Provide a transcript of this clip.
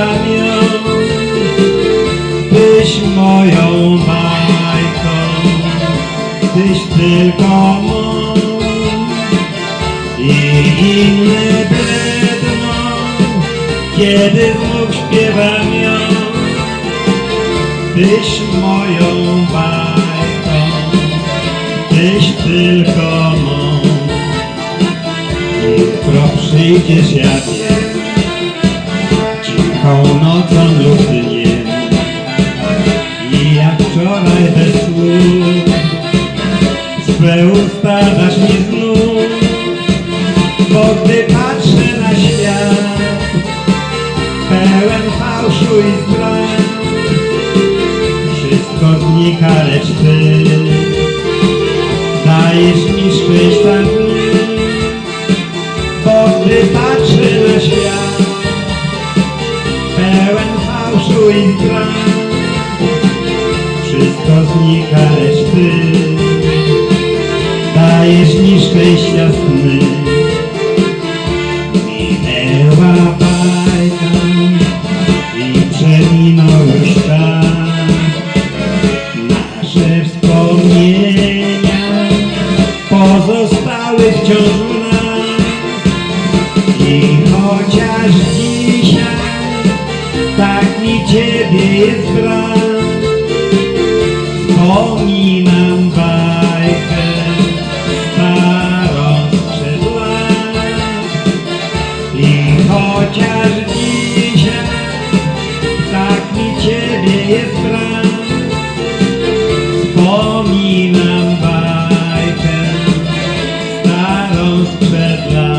ją. Tyś moją bajką, tyś tylko mą i inny bledną, kiedy śpiewam ją. Tyś moją bajką, tyś tylko mą. Jutro przyjdziesz, ja wiem, cichą nocą lub dniem. I jak wczoraj bez słów Swe usta dasz mi znów Bo gdy patrzę na świat Pełen fałszu i zdrad Wszystko znika, lecz Ty Dajesz mi szczęścia dni Bo gdy patrzę na świat fałszu i wszystko znika, lecz Ty dajesz mi szczęścia sny. Minęła bajka i przeminął już czas. Nasze wspomnienia pozostały wciąż w nas. I chociaż dzisiaj Ciebie jest brak. Wspominam bajkę starą sprzed lat i chociaż dzisiaj tak mi Ciebie jest brak. Wspominam bajkę starą sprzed lat